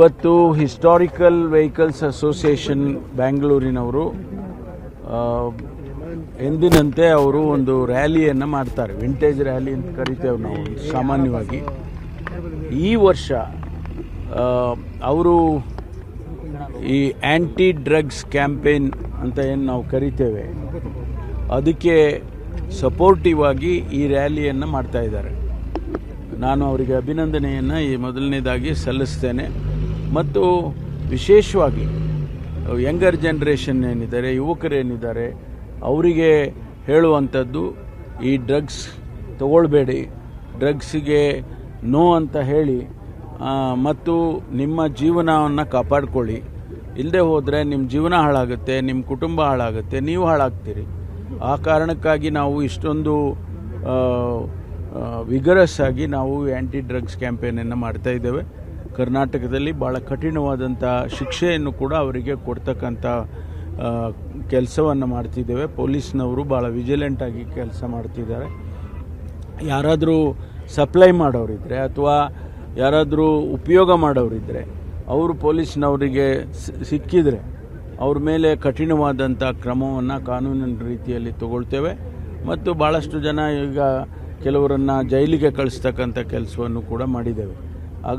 ಇವತ್ತು historical vehicles association ಬ್ಯಾಂಗ್ಳೂರಿನವರು ಎಂದಿನಂತೆ ಅವರು ಒಂದು ರ್ಯಾಲಿಯನ್ನು ಮಾಡ್ತಾರೆ. ವಿಂಟೇಜ್ ರ್ಯಾಲಿ ಅಂತ ಕರಿತೇವೆ ನಾವು ಸಾಮಾನ್ಯವಾಗಿ. ಈ ವರ್ಷ ಅವರು ಈ ಆ್ಯಂಟಿ ಡ್ರಗ್ಸ್ ಕ್ಯಾಂಪೇನ್ ಅಂತ ಏನು ನಾವು ಕರಿತೇವೆ, ಅದಕ್ಕೆ ಸಪೋರ್ಟಿವ್ ಆಗಿ ಈ ರ್ಯಾಲಿಯನ್ನು ಮಾಡ್ತಾ ಇದ್ದಾರೆ. ನಾನು ಅವರಿಗೆ ಅಭಿನಂದನೆಯನ್ನು ಈ ಮೊದಲನೇದಾಗಿ ಸಲ್ಲಿಸ್ತೇನೆ. ಮತ್ತು ವಿಶೇಷವಾಗಿ ಯಂಗರ್ ಜನ್ರೇಷನ್ ಏನಿದ್ದಾರೆ ಯುವಕರೇನಿದ್ದಾರೆ ಅವರಿಗೆ ಹೇಳುವಂಥದ್ದು, ಈ ಡ್ರಗ್ಸ್ ತಗೊಳ್ಬೇಡಿ ಡ್ರಗ್ಸಿಗೆ ನೋ ಅಂತ ಹೇಳಿ ಮತ್ತು ನಿಮ್ಮ ಜೀವನವನ್ನು ಕಾಪಾಡ್ಕೊಳ್ಳಿ. ಇಲ್ಲದೆ ಹೋದರೆ ನಿಮ್ಮ ಜೀವನ ಹಾಳಾಗುತ್ತೆ ನಿಮ್ಮ ಕುಟುಂಬ ಹಾಳಾಗುತ್ತೆ, ನೀವು ಹಾಳಾಗ್ತೀರಿ. ಆ ಕಾರಣಕ್ಕಾಗಿ ನಾವು ಇಷ್ಟೊಂದು ವಿಗರಸ್ ಆಗಿ ನಾವು ಆ್ಯಂಟಿ ಡ್ರಗ್ಸ್ ಕ್ಯಾಂಪೇನನ್ನು ಮಾಡ್ತಾ ಇದ್ದೇವೆ. ಕರ್ನಾಟಕದಲ್ಲಿ ಭಾಳ ಕಠಿಣವಾದಂಥ ಶಿಕ್ಷೆಯನ್ನು ಕೂಡ ಅವರಿಗೆ ಕೊಡ್ತಕ್ಕಂಥ ಕೆಲಸವನ್ನು ಮಾಡ್ತಿದ್ದೇವೆ. ಪೊಲೀಸ್ನವರು ಭಾಳ ವಿಜಿಲೆಂಟ್ ಆಗಿ ಕೆಲಸ ಮಾಡ್ತಿದ್ದಾರೆ. ಯಾರಾದರೂ ಸಪ್ಲೈ ಮಾಡೋರಿದ್ದರೆ ಅಥವಾ ಯಾರಾದರೂ ಉಪಯೋಗ ಮಾಡೋರಿದ್ದರೆ ಅವರು ಪೊಲೀಸ್ನವರಿಗೆ ಸಿಕ್ಕಿದರೆ ಅವ್ರ ಮೇಲೆ ಕಠಿಣವಾದಂಥ ಕ್ರಮವನ್ನು ಕಾನೂನಿನ ರೀತಿಯಲ್ಲಿ ತಗೊಳ್ತೇವೆ. ಮತ್ತು ಭಾಳಷ್ಟು ಜನ ಈಗ ಕೆಲವರನ್ನು ಜೈಲಿಗೆ ಕಳಿಸ್ತಕ್ಕಂಥ ಕೆಲಸವನ್ನು ಕೂಡ ಮಾಡಿದ್ದೇವೆ.